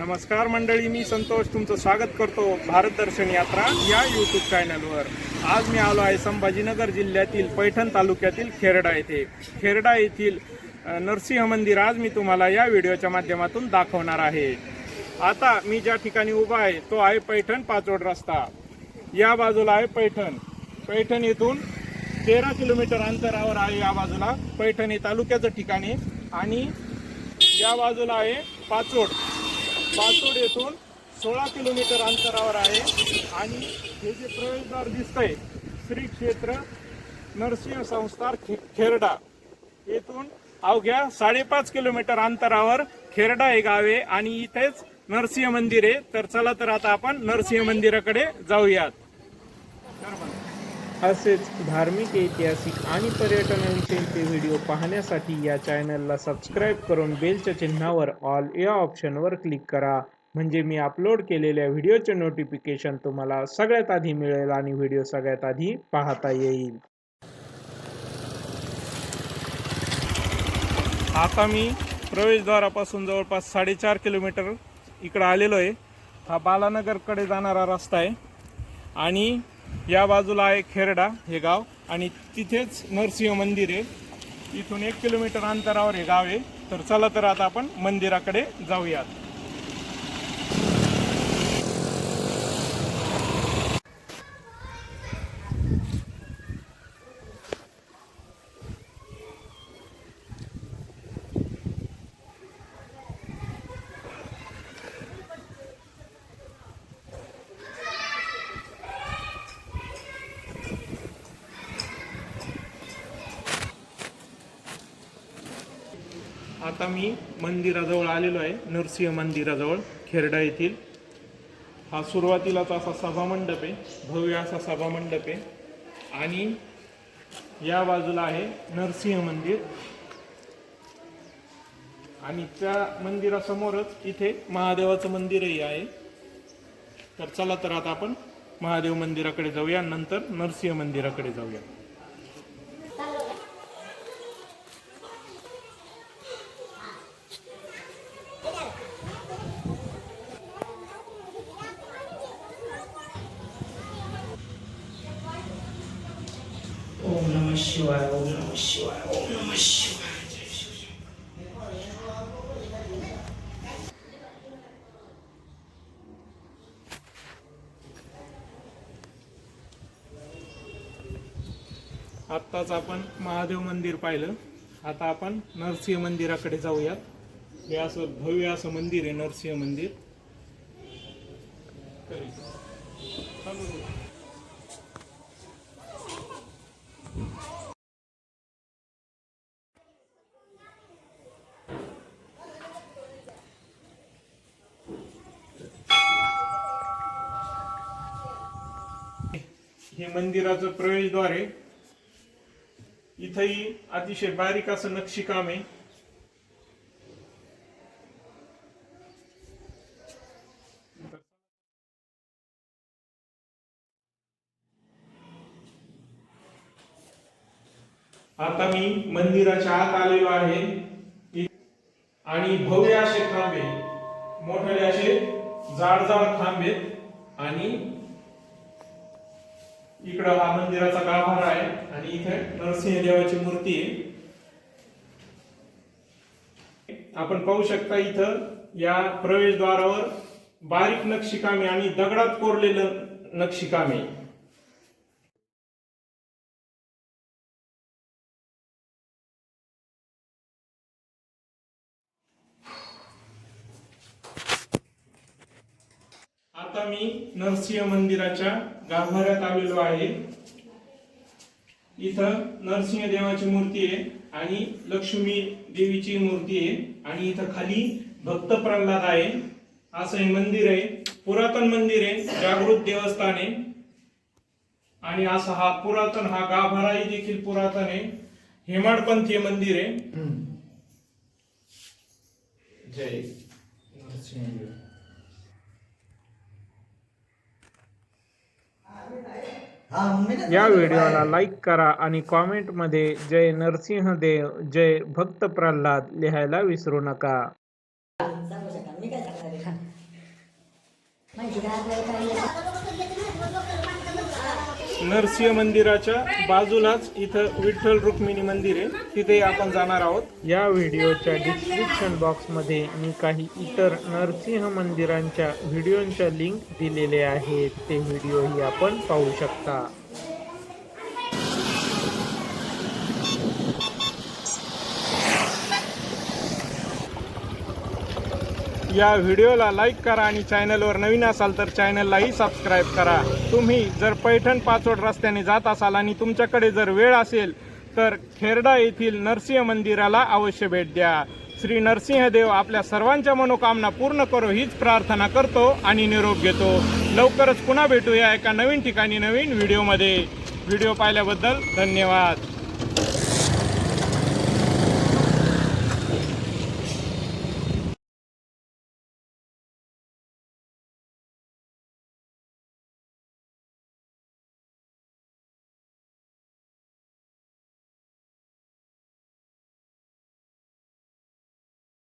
नमस्कार मंडळी मी संतोष तुमचं स्वागत करतो भारत दर्शन यात्रा या यूट्यूब चॅनलवर आज मी आलो आहे संभाजीनगर जिल्ह्यातील पैठण तालुक्यातील खेरडा येथे. खेरडा येथील नरसिंह मंदिर आज मी तुम्हाला या व्हिडिओच्या माध्यमातून दाखवणार आहे. आता मी ज्या ठिकाणी उभा आहे तो आहे पैठण पाचोड रस्ता. या बाजूला आहे पैठण. पैठण येथून तेरा किलोमीटर अंतरावर आहे या बाजूला पैठण हे तालुक्याचं ठिकाण आहे. आणि या बाजूला आहे पाचोड. पाचोड येथून सोळा किलोमीटर अंतरावर आहे. आणि हे जे प्रवेशद्वार दिसतंय श्री क्षेत्र नरसिंह संस्थार खे खेरडा. येथून अवघ्या साडेपाच किलोमीटर अंतरावर खेरडा हे गाव आहे. आणि इथेच नरसिंह मंदिर आहे. तर चला तर आता आपण नरसिंह मंदिराकडे जाऊयात. असेच धार्मिक ऐतिहासिक आणि पर्यटनाविषयीचे व्हिडिओ पाहण्यासाठी या चॅनलला सबस्क्राईब करून बेलच्या चिन्हावर ऑल या ऑप्शनवर क्लिक करा. म्हणजे मी अपलोड केलेल्या व्हिडिओचे नोटिफिकेशन तुम्हाला सगळ्यात आधी मिळेल आणि व्हिडिओ सगळ्यात आधी पाहता येईल. आता मी प्रवेशद्वारापासून जवळपास साडेचार किलोमीटर इकडं आलेलो आहे. हा बालानगरकडे जाणारा रस्ता आहे. आणि या बाजूला आहे खेरडा हे गाव आणि तिथेच नरसिंह मंदिर आहे. इथून एक किलोमीटर अंतरावर हे गाव आहे. तर चला तर आता आपण मंदिराकडे जाऊयात. आता मी मंदिराजवळ आलेलो आहे नरसिंह मंदिराजवळ खेरडा येथील. हा सुरुवातीलाच असा सभामंडप आहे भव्य असा सभामंडप आहे. आणि या बाजूला आहे नरसिंह मंदिर. आणि त्या मंदिरासमोरच इथे महादेवाचं मंदिरही आहे. तर चला तर आता आपण महादेव मंदिराकडे जाऊया नंतर नरसिंह मंदिराकडे जाऊया ओम नमः शिवाय ओम नम शिवाय ओम नम शिवाय आत्ताच आपण महादेव मंदिर पाहिलं. आता आपण नरसिंह मंदिराकडे जाऊयात. हे असं भव्य असं मंदिर आहे नरसिंह मंदिर. हे मंदिराचं प्रवेशद्वार आहे. इथंही अतिशय बारीक असं नक्षीकाम आहे. आता मी मंदिराच्या आत आलेलो आहे. आणि भव्य असे थांबे. मोठे असे जाड जाड खांबे आणि इकडं हा मंदिराचा गाभारा आहे आणि इथे नरसिंह देवाची मूर्ती आहे. आपण पाहू शकता इथं या प्रवेशद्वारावर बारीक नक्षीकामे आणि दगडात कोरलेलं नक्षीकामे. आता मी नरसिंह मंदिराच्या गाभाऱ्यात आलेलो आहे. इथं नरसिंह देवाची मूर्ती आहे आणि लक्ष्मी देवीची मूर्ती आहे आणि इथं खाली भक्त प्रल्हाद आहे. असं हे मंदिर आहे. पुरातन मंदिर आहे. जागृत देवस्थान आहे. आणि असा हा पुरातन हा गाभाराही देखील पुरातन आहे. हेमाडपंथीय मंदिर आहे. जय नरसिंह या व्हिडिओला लाईक करा आणि कॉमेंटमध्ये जय नरसिंह देव जय भक्त प्रल्हाद लिहायला विसरू नका. मी माहिती काय नरसिंह मंदिराच्या बाजूलाच इथं विठ्ठल रुक्मिणी मंदिर आहे. तिथे आपण जाणार आहोत. या व्हिडिओच्या डिस्क्रिप्शन बॉक्समध्ये मी काही इतर नरसिंह मंदिरांच्या व्हिडिओंच्या लिंक दिलेले आहेत. ते व्हिडिओही आपण पाहू शकता. या व्हिडिओला लाईक करा आणि चॅनलवर नवीन असाल तर चॅनललाही सबस्क्राईब करा. तुम्ही जर पैठण पाचोड रस्त्याने जात असाल आणि तुमच्याकडे जर वेळ असेल तर खेरडा येथील नरसिंह मंदिराला अवश्य भेट द्या. श्री नरसिंहदेव आपल्या सर्वांच्या मनोकामना पूर्ण करो हीच प्रार्थना करतो आणि निरोप घेतो. लवकरच पुन्हा भेटूया एका नवीन ठिकाणी नवीन व्हिडिओमध्ये. व्हिडिओ पाहिल्याबद्दल धन्यवाद.